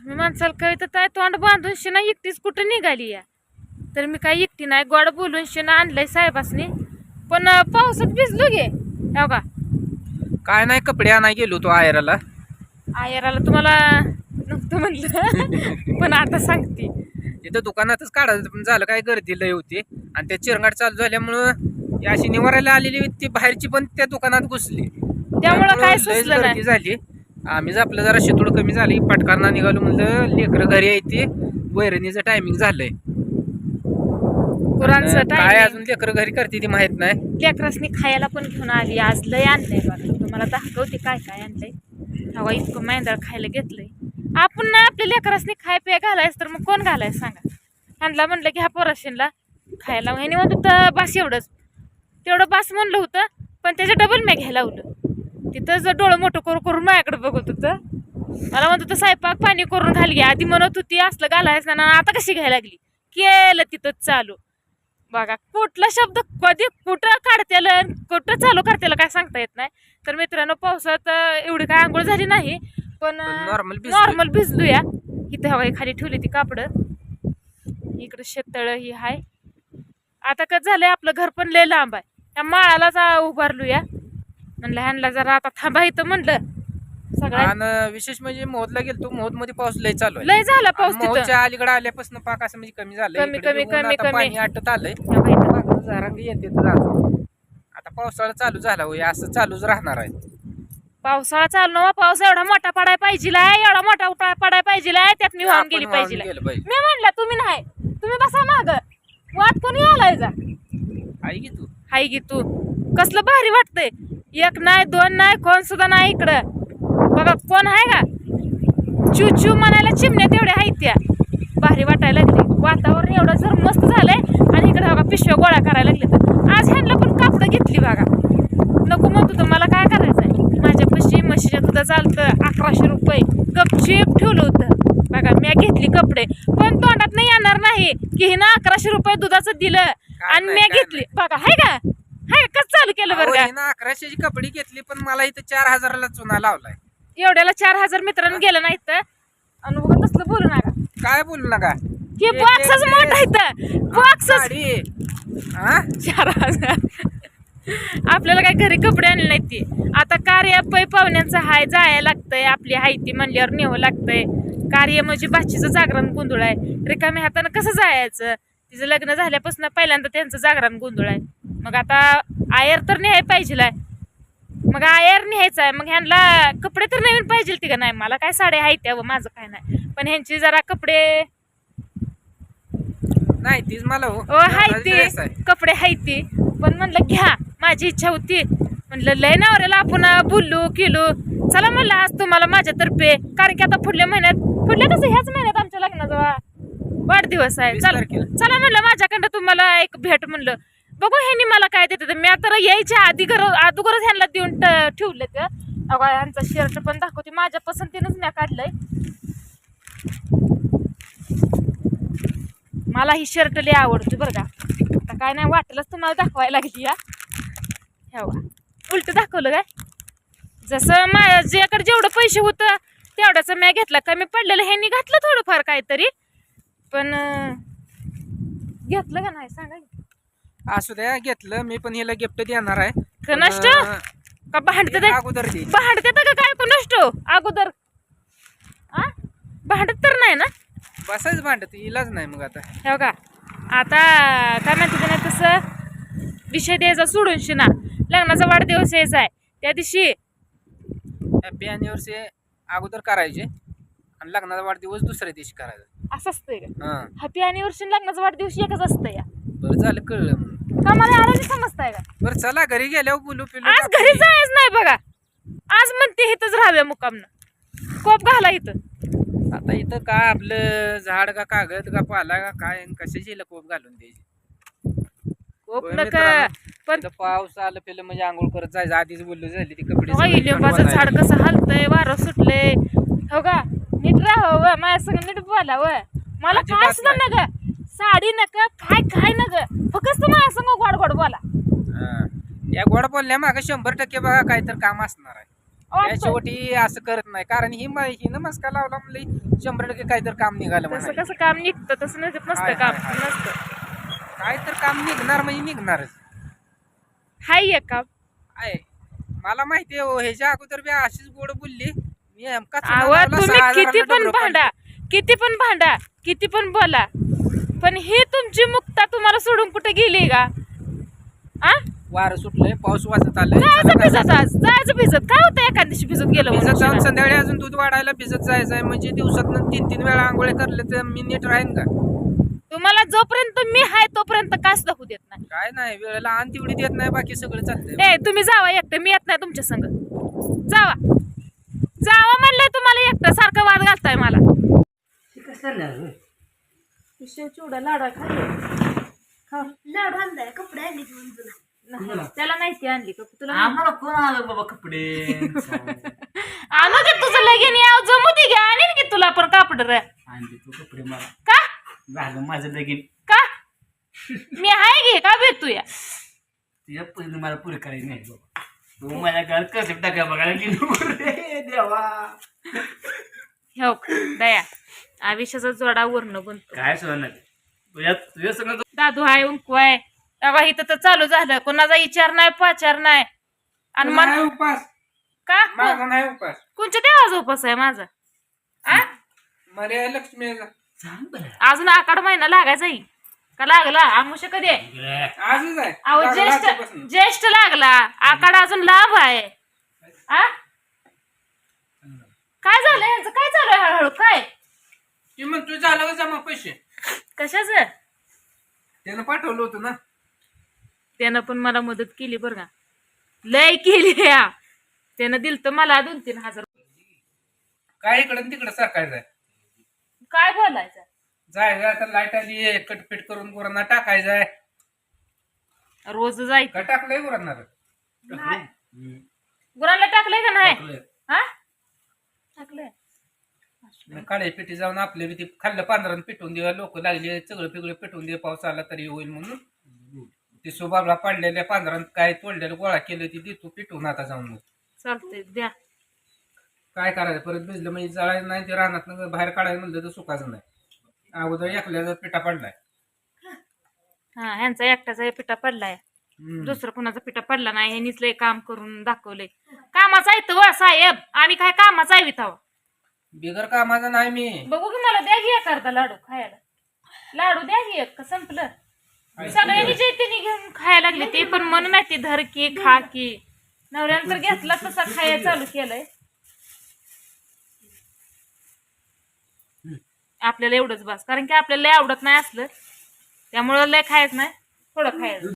तुम्ही माणसाला कळत तर तोंड बांधून शिना एकटीच कुठं निघाली या? तर मी काही एकटी नाही गोड बोलून शिना आणलंय साहेबासनी. पण पावसात भिजलो गे. हो का काय नाही कपडे आणाय गेलो तो आयराला. आयराला तुम्हाला नव्हतं म्हणलं. पण आता सांगते. तिथं दुकानातच काढायचं पण झालं काय गर्दी लय होती. आणि त्या चिरंगाट चालू झाल्यामुळं अशी निवारायला आलेली ती बाहेरची पण त्या दुकानात घुसली. त्यामुळं काय झाली. आम्हीच आपलं जरा शेतोड कमी झाली पटकारना निघालो म्हणलं लेकरं घरी यायची वैरणीचं टायमिंग झालंय. काय अजून लेकरं घरी करते ती माहीत नाही. लेकरासनी खायला पण घेऊन आली आज लय आणलंय बघा. तुम्हाला दाखवते काय काय आणलंय. हवा इतकं मैंदाळ खायला घेतलंय. आपण नाही आपल्या लेकरासनी खाय पे घालायचं तर मग कोण घालायचं सांगा? ह्यांना म्हणलं की ह्या पोराशीनला खायला ह्याने म्हणत होतं बास एवढंच. तेवढं बास म्हणलं होतं पण त्याच्या डबल मी घ्यायला लावलं. तिथं जर डोळं मोठं करून करून माझ्याकडे बघत होतं मला म्हणत होतं स्वयंपाक पाणी करून घाल घ्या. आधी म्हणत होती असलं घालायचं ना आता कशी घ्यायला लागली? केलं तिथंच चालू. बघा कुठला शब्द कधी कुठं काढतेल कुठं चालू करतेल काय सांगता येत नाही. तर मित्रांनो पावसात एवढी काय आंघोळ झाली नाही पण नॉर्मल भिजलोय. नॉर्मल भिजलो या इथं हवा खाली ठेवली ती कापड. इकडं शेततळ ही हाय. आता कसं झालंय आपलं घर पण लय लांब आहे. त्या माळालाच आ, उभारलो या म्हणलं ह्यांना जरा आता थांबा इथं म्हणलं. सगळ्या आणि विशेष म्हणजे मोहदला गेलतो मोहदमध्ये पाऊस लय चालू आहे. लय झाला पाऊस तिथं. मोहच्या अलीकडे आल्यापासून पाक असं म्हणजे कमी झालंय. कमी, कमी, कमी, कमी. पाणी आटत आलंय. या बाई. इथं. पाकाचं झाडांग येते तर जातं. आता पावसाळा चालू झाला होय असं चालूच राहणार आहे. पावसाळा चालू नवा पाऊस एवढा मोठा पडाय पाहिजे एवढा मोठा उठा- पडाय पाहिजे त्यात मी वाहून आपण गेली वाहून पाहिजे गेलं पाहिजे. मी म्हणलं तुम्ही नाही तुम्ही बसा माग. वाट कोणी आलायचा आई की तू? हाय की तू. कसलं भारी वाटतंय. एक नाही दोन नाही कोण सुद्धा नाही इकडं. बघा कोण आहे का? चू चू म्हणायला चिमण्या तेवढ्या आहेत त्या. भारी वाटायला लागली. वातावरण एवढं जर मस्त झालंय आणि इकडे बघा पिशव्या गोळा करायला लागले तर. आज ह्यांना पण कापडं घेतली बघा. नको म्हणतो तर मला काय करायचंय? माझ्या पशी म्हशीच्या दुधा चालतं अकराशे रुपये. गपचीप ठेवलं होतं. बघा मी घेतली कपडे. पण तोंडात नाही येणार नाही की हिनं अकराशे रुपये दुधाचं दिलं. आणि मी घेतली. बघा हाय का? हाय कसं चालू केलं बरं का? अकराशेची कपडे घेतली पण मला इथं चार हजाराला चुना लावलाय. एवढ्याला चार हजार मित्रांनो गेलं नाही तर आणि उगाच तसलं बोलू नका. काय बोलू नका? की एक- बॉक्सच मोठा इथं. बॉक्सच साडी. हा? चार हजार. आपल्याला काय घरी कपडे आणले नाहीत ती. आता कार्य पै पाहुण्यांचं हाय जायला लागतंय. आपली हाय ती म्हणल्यावर नेवं लागतंय. कार्य म्हणजे बाचीचं जागरण गोंधळ आहे. रिकाम्या हातानं कसं जायचं? तिचं लग्न झाल्यापासून पहिल्यांदा त्यांचं जागरण गोंधळ आहे. मग आता आयर तर न्याय पाहिजे मग आयर न्यायचं आहे. मग ह्यांना कपडे तर नवीन पाहिजे ती का नाही? मला काय साड्या आहेत त्या व माझं काय नाही. पण ह्यांची जरा कपडे नाही तीच मला हो. ओ हाय माझा ते. dress आहे. कपडे हाय ते. पण म्हणलं घ्या. माझी इच्छा होती. म्हणलं लय नवऱ्याला आपण बोललो केलो. चला म्हणलं आज तुम्हाला माझ्यातर्फे. कारण की आता पुढल्या महिन्यात पुढल्या कसं ह्याच महिन्यात आमच्या लग्नाचा वाढदिवस आहे. चला. चला म्हणलं माझ्याकडं तुम्हाला एक भेट म्हणलं. बघू ह्यांनी मला काय देते मी आता यायच्या आधी घर अगोदरच ह्यांना देऊन ठेवलं ते. अगं ह्यांचा शर्ट पण दाखवते. माझ्या पसंतीनंच मी काढलंय. मला ही शर्ट लय आवडते बरं का. आता काय नाही वाटलंच तुम्हाला दाखवायला लागली या ह्यावा उलट दाखवलं काय? जसं माझ्याकडे जेवढं पैसे होतं तेवढ्याचं मी घेतला. कमी पडलेलं ह्यांनी घातलं थोडंफार काहीतरी. पण घेतलं का नाही? सांगा की. असू द्या घेतलं. मी पण हिला गिफ्ट देणार आहे. का नष्ट? पण, का भांडते अगोदर दे. भांडते का काय? कोण नष्ट? अगोदर. आ? भांडत तर नाही ना? बसायच भांडत. इलाज नाही मग आता. हे बघा आता काय म्हणते नाही तसं? विषय द्यायचा सोडून शिना. लग्नाचा वाढदिवस यायचा आहे. त्या दिवशी हॅपी अॅनिव्हर्सरी अगोदर करायचे. आणि लग्नाचा वाढदिवस दुसऱ्या दिवशी करायचा. असं असतंय का? हा. हॅपी अॅनिव्हर्सरी लग्नाचा वाढदिवस एकच असतं या. बरं झालं कळलं म्हणून का मला आलं समजताय का? बरं चला घरी गेल्यावर बोलू पिलू आज घरी जायच नाही बघा. आज म्हणते इथंच राहाव्या मुकामनं कोप घाला इथं. आता इथं काय आपलं झाड का कागद का पाला का काय आणि कशाची हिला कोप घालून द्यायची? कोप होय नका. मित्रांनो, पण इथं पाऊस आलं पेलं म्हणजे आंघोळ करत जायचं. आधीच बोललो झाली ती कपडे लिंबाचं झाड. कसं हलतंय वारं सुटलंय. हो का? नीट राहा व माझ्या संग नीट बोला व मला काय सुद्धा नग साडी नका काय काय नग फक्त माझ्या संग गोड गोड बोला. हा. या गोड बोलल्या मागे शंभर टक्के बघा काय तर काम असणार आहे. वाटतं. शेवटी असं करत नाही. कारण ही म- हिनं मस्का लावला म्हणलं शंभर टक्के काहीतरी काम निघालं तसं म्हणायचं. कसं काम निघतं तसं नसतं हाय, नसतं काम हाय, हाय. नसतं काय तर काम निघणार म्हणजे निघणारच. हाय एक. काम आहे. मला माहिती आहे हो, ह्याच्या अगोदर बी अशीच गोड बोलली. अहो तुम्ही किती पण भांडा किती पण भांडा किती पण बोला पण ही तुमची मुक्ता तुम्हाला सोडून कुठे गेली का? आ? पाडलं. वारं सुटलंय पाऊस वाजत आलाय जायचं भिजत आज जायचं भिजत. काय होतं एखाद दिवशी भिजत गेलं भिजत जाऊन? संध्याकाळी अजून दूध वाढायला भिजत जायचंय म्हणजे दिवसात तीन तीन वेळा आंघोळे करले तर मी नीट राहीन का? तुम्हाला जोपर्यंत मी हाय तोपर्यंत काच दाखवू देत नाही. काय नाही वेळेला आण तेवढी देत नाही बाकी सगळं चालतंय. तुम्ही जावा एकटं मी येत नाही तुमच्या संग. जावा. जावा म्हणलंय तुम्हाला एकटं सारखं वाद घालताय मला. शेव चिवडा लाडा खा लाडू आणलाय कपडे आणले घेऊन तुला त्याला नाही ती आणली का? तुला आम्हाला कोण आलं बाबा कपडे? आणू दे तुझं लगीन याव जमू दे घ्या आणीन की तुला पण कापड रे. आणले तू कपडे मला. का? झालं माझं लगीन. का? मी हाय घे का भेटू या तुझ्या पहिले मला पुरे करायची नाही बाबा. तू माझ्या घरात कसं टाका बघायला गेलो रे देवा. हो दया आयुष्याचा जोडा वर्ण बनतो. काय सोनं तुझ्या तुझ्या सगळं दादू हाय उंकू आहे तेव्हा इथं तर चालू झालं. कोणाचा विचार नाही पाचार नाही. आणि नाही उपास. का? माझा नाही उपास. कोणच्या देवाचा उपास आहे माझा? आ? सांग बरं. अजून आकाड महिना लागायचा ही. का लागला? आमुष कधी आहे? इकडे. आजच आहे. अहो लागला ज्येष्ठ आजपासून. ज्येष्ठ लागला. आकाड अजून लाभ आहे. आ? काय झालं? यांचं काय चालू आहे हळूहळू? काय? ती म्हणतो झालं का जमा पैसे. कशाच? त्यानं पाठवलं होतं ना. त्यानं पण मला मदत केली बरं का. लय केली या. त्यानं दिल तर मला दोन तीन हजार. काय इकडं तिकडं सरकायचं आहे? काय बोलायचं? जायचं आता लाइट आली कटपीट करून गुरांना टाकायचं आहे रोज जायचं का टाकलंय गुरांना हम्म. गुरांना टाकलंय का नाही? टाकलंय. हा? टाकलंय. काळे पिठी जाऊन आपले बी ते खाल्लं पांढरण पिटवून देऊया. लोक लागले सगळं पिगळं पिटवून दे पाऊस आला तरी होईल म्हणून. ते सुबाबला पाडलेल्या पांढरण काय तोडलेलं गोळा केलं ती देतो पिटवून आता जाऊन मग. चालतंय द्या. काय करायचं? परत भिजलं म्हणजे जळायचं नाही ते रानात बाहेर काढायचं म्हणलं तर सुकायचं नाही. अगोदर एकल्याचा पिठा पडलाय. हा ह्यांचा एकट्याचा पिठा पडलाय. हम्म. दुसरं कोणाचा पिठा पडला नाही ह्यांनीच लय काम करून दाखवलंय. कामाचा आहे व साहेब. आम्ही काय कामाचा आहे विथावा? बिगर कामाचा नाही मी. बघू की मला द्या की करता लाडू खायला. लाडू द्या की एक का संपलं? सगळ्यांनी त्यांनी घेऊन खायला लागले ते पण म्हणून नाही ते धर की खा की. नवऱ्यानं तर घेतला तसा खायला चालू केलंय. आपल्याला एवढंच बस. कारण की आपल्याला लय आवडत नाही असलं. त्यामुळं लय खायचं नाही. थोडं खायचं.